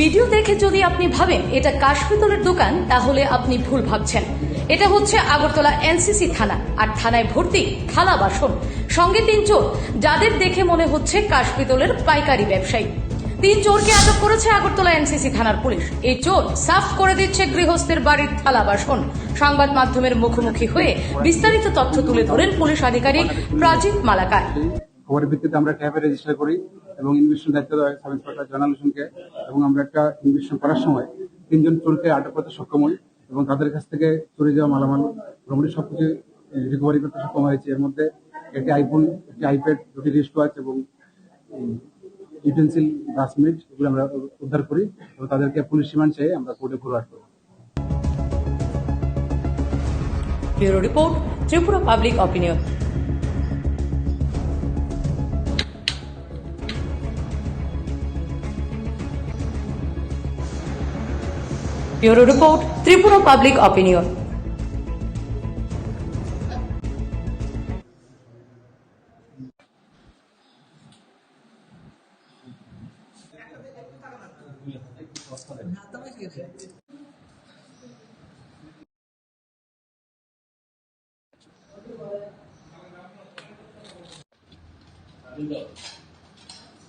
Video দেখে যদি আপনি ভাবেন এটা কাশপিতলের দোকান, তাহলে আপনি ভুল ভাবছেন। এটা হচ্ছে আগরতলা এনসিসি থানা, আর থানায় ভর্তি থালা বাসন। সঙ্গে তিন চোর, যাদের দেখে মনে হচ্ছে কাশপিতলের পাইকারি ব্যবসায়ী। তিন চোরকে আটক করেছে আগরতলা এনসিসি থানার পুলিশ। এই চোর সাফ করে দিচ্ছে গৃহস্থের বাড়ির থালা বাসন। সংবাদ মাধ্যমের মুখোমুখি হয়ে বিস্তারিত তথ্য তুলে ধরেন পুলিশ আধিকারিক প্রাজিত মালাকার। খবরের ভিত্তিতে আমরা ট্যাবে রেজিস্টার করি এবং ইনভেস্টিগেশন দায়িত্ব দেওয়া হয় সাব ইন্সপেক্টর জয়নাল এবং আমরা একটা ইনভেস্টিগেশন করার সময় তিনজন চোরকে আটক করতে সক্ষম হই এবং তাদের কাছ থেকে চুরি যাওয়া মালামাল মোটামুটি সবকিছু রিকভারি করতে সক্ষম হয়েছে। এর মধ্যে একটি আইফোন একটি আইপ্যাড দুটি রিস্ট ওয়াচ এবং ইউটেন্সিল ডাস্টমিট এগুলো আমরা উদ্ধার করি এবং তাদেরকে পুলিশ রিমান্ড চেয়ে আমরা কোর্টে ফরওয়ার্ড করি। Bureau report Tripura public opinion. Bureau report Tripura public opinion Windows.